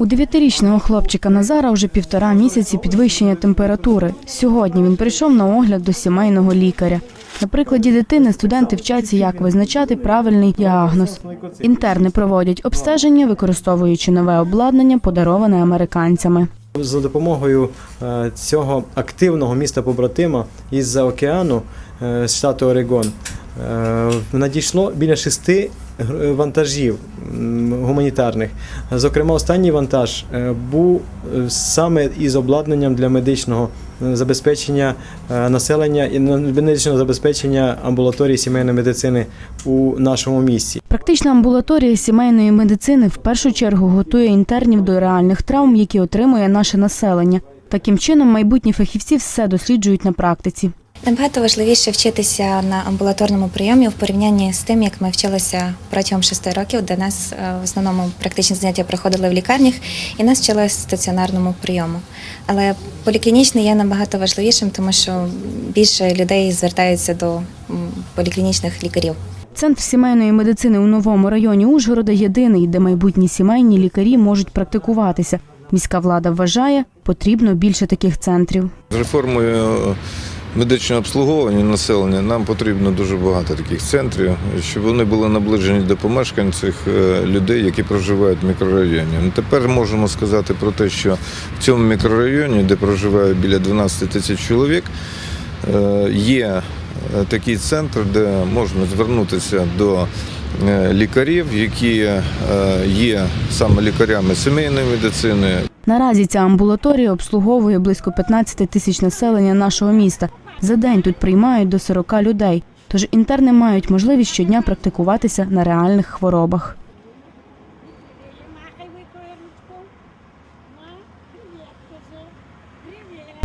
У дев'ятирічного хлопчика Назара вже півтора місяці підвищення температури. Сьогодні він прийшов на огляд до сімейного лікаря. На прикладі дитини студенти вчаться, як визначати правильний діагноз. Інтерни проводять обстеження, використовуючи нове обладнання, подароване американцями. За допомогою е, цього активного міста побратима із-за океану е, з штату Орегон е, надійшло біля шести вантажів гуманітарних. Зокрема, останній вантаж е, був е, саме із обладнанням для медичного е, забезпечення населення і медичного забезпечення амбулаторії сімейної медицини у нашому місті. Практична амбулаторія сімейної медицини в першу чергу готує інтернів до реальних травм, які отримує наше населення. Таким чином, майбутні фахівці все досліджують на практиці. Набагато важливіше вчитися на амбулаторному прийомі в порівнянні з тим, як ми вчилися протягом шести років, де нас е, в основному практичні заняття проходили в лікарнях, і нас вчили стаціонарному прийому. Але поліклінічний є набагато важливішим, тому що більше людей звертаються до поліклінічних лікарів. Центр сімейної медицини у новому районі Ужгорода єдиний, де майбутні сімейні лікарі можуть практикуватися. Міська влада вважає, потрібно більше таких центрів. З реформою медичного обслуговування населення нам потрібно дуже багато таких центрів, щоб вони були наближені до помешкань цих е, людей, які проживають в мікрорайоні. Ну, Тепер можемо сказати про те, що в цьому мікрорайоні, де проживає біля 12 тисяч чоловік, е, є е, такий центр, де можна звернутися до лікарів, які е, є саме лікарями сімейної медицини, Наразі ця амбулаторія обслуговує близько 15 тисяч населення нашого міста. За день тут приймають до 40 людей. Тож інтерни мають можливість щодня практикуватися на реальних хворобах.